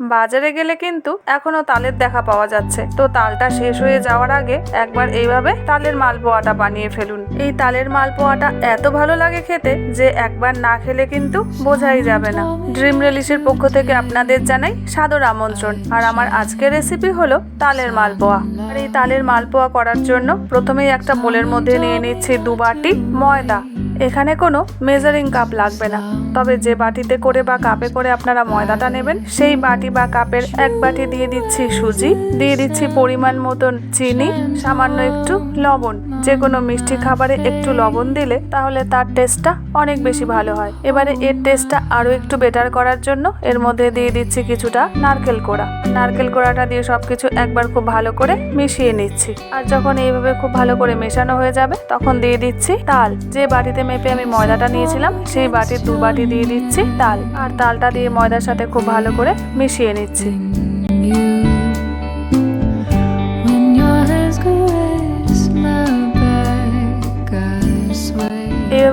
বাজারে গেলে কিন্তু এখনও তালের দেখা পাওয়া যাচ্ছে। তো তালটা শেষ হয়ে যাওয়ার আগে একবার এইভাবে তালের মালপোয়াটা বানিয়ে ফেলুন। এই তালের মালপোয়াটা এত ভালো লাগে খেতে যে একবার না খেলে কিন্তু বোঝাই যাবে না। ড্রিম রিলিশের পক্ষ থেকে আপনাদের জানাই সাদর আমন্ত্রণ। আর আমার আজকের রেসিপি হলো তালের মালপোয়া। আর এই তালের মালপোয়া করার জন্য প্রথমেই একটা বোলের মধ্যে নিয়ে নিচ্ছি দু বাটি ময়দা। এখানে কোনো মেজারিং কাপ লাগবে না। তবে যে বাটিতে করে বা কাপে করে আপনারা ময়দাটা নেবেন, সেই বাটি বা কাপের এক বাটি দিয়ে দিচ্ছি সুজি, দিয়ে দিচ্ছি পরিমাণ মতন চিনি, সামান্য একটু লবণ। যে কোনো মিষ্টি খাবারে একটু লবণ দিলে তাহলে তার টেস্টটা অনেক বেশি ভালো হয়। এবারে এর টেস্টটা আরও একটু বেটার করার জন্য এর মধ্যে দিয়ে দিচ্ছি কিছুটা নারকেল কোড়া। নারকেল কোড়াটা দিয়ে সব কিছু একবার খুব ভালো করে মিশিয়ে নিচ্ছি। আর যখন এইভাবে খুব ভালো করে মেশানো হয়ে যাবে, তখন দিয়ে দিচ্ছি তাল। যে বাটিতে মেপে আমি ময়দাটা নিয়েছিলাম। সেই বাটির দু বাটি দিয়ে দিচ্ছি, তাল। আর তালটা দিয়ে ময়দার সাথে খুব ভালো করে মিশিয়ে নিচ্ছি।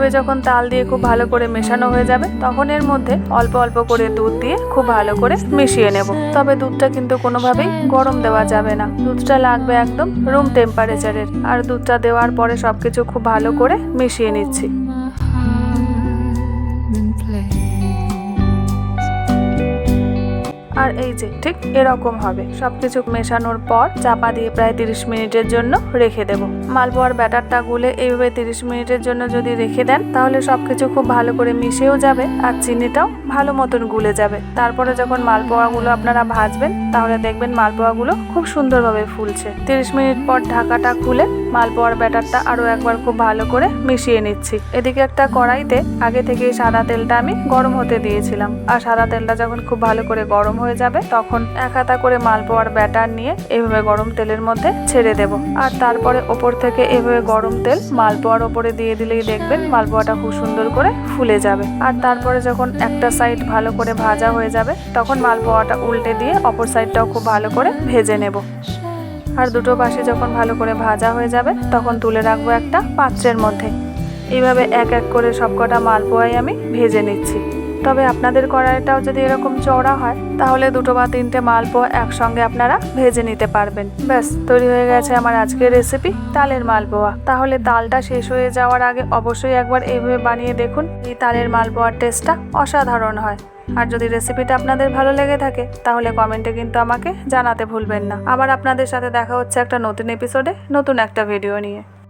এইভাবে যখন তাল দিয়ে খুব ভালো করে মেশানো হয়ে যাবে, তখন এর মধ্যে অল্প অল্প করে দুধ দিয়ে খুব ভালো করে মিশিয়ে নেব। তবে দুধটা কিন্তু কোনোভাবেই গরম দেওয়া যাবে না। দুধটা লাগবে একদম রুম টেম্পারেচারের আর দুধটা দেওয়ার পরে সবকিছু খুব ভালো করে মিশিয়ে নিচ্ছি। আর এই যে, ঠিক এরকম হবে। সবকিছু মেশানোর পর চাপা দিয়ে প্রায় তিরিশ মিনিটের জন্য রেখে দেব। মালপোয়ার ব্যাটারটা গুলে এইভাবে তিরিশ মিনিটের জন্য যদি রেখে দেন, তাহলে সবকিছু খুব ভালো করে মিশেও যাবে আর চিনিটাও ভালো মতন গুলে যাবে। তারপরে যখন মালপোয়াগুলো আপনারা ভাজবেন, তাহলে দেখবেন মালপোয়াগুলো খুব সুন্দরভাবে ফুলছে। তিরিশ মিনিট পর ঢাকাটা খুলে মালপোয়ার ব্যাটারটা আরও একবার খুব ভালো করে মিশিয়ে নিচ্ছি। এদিকে একটা কড়াইতে আগে থেকেই সাদা তেলটা আমি গরম হতে দিয়েছিলাম। আর সাদা তেলটা যখন খুব ভালো করে গরম হয়ে যাবে, তখন এক হাতা করে মালপোয়ার ব্যাটার নিয়ে এভাবে গরম তেলের মধ্যে ছেড়ে দেব। আর তারপরে ওপর থেকে এভাবে গরম তেল মালপোয়ার ওপরে দিয়ে দিলেই দেখবেন মালপোয়াটা খুব সুন্দর করে ফুলে যাবে। আর তারপরে যখন একটা সাইড ভালো করে ভাজা হয়ে যাবে, তখন মালপোয়াটা উল্টে দিয়ে অপর সাইডটাও খুব ভালো করে ভেজে নেব। আর দুটো পাশে যখন ভালো করে ভাজা হয়ে যাবে, তখন তুলে রাখব একটা পাত্রের মধ্যে। এইভাবে এক এক করে সবকটা মালপোয়াই আমি ভেজে নিচ্ছি। তবে আপনাদের কড়াইটাও যদি এরকম চওড়া হয়, তাহলে দুটো বা তিনটে মালপোয়া একসঙ্গে আপনারা ভেজে নিতে পারবেন। ব্যাস, তৈরি হয়ে গেছে আমার আজকের রেসিপি তালের মালপোয়া। তাহলে তালটা শেষ হয়ে যাওয়ার আগে অবশ্যই একবার এইভাবে বানিয়ে দেখুন, এই তালের মালপোয়ার টেস্টটা অসাধারণ হয়। আর যদি রেসিপিটা আপনাদের ভালো লেগে থাকে, তাহলে কমেন্টে কিন্তু আমাকে জানাতে ভুলবেন না। আবার আপনাদের সাথে দেখা হচ্ছে একটা নতুন এপিসোডে নতুন একটা ভিডিও নিয়ে।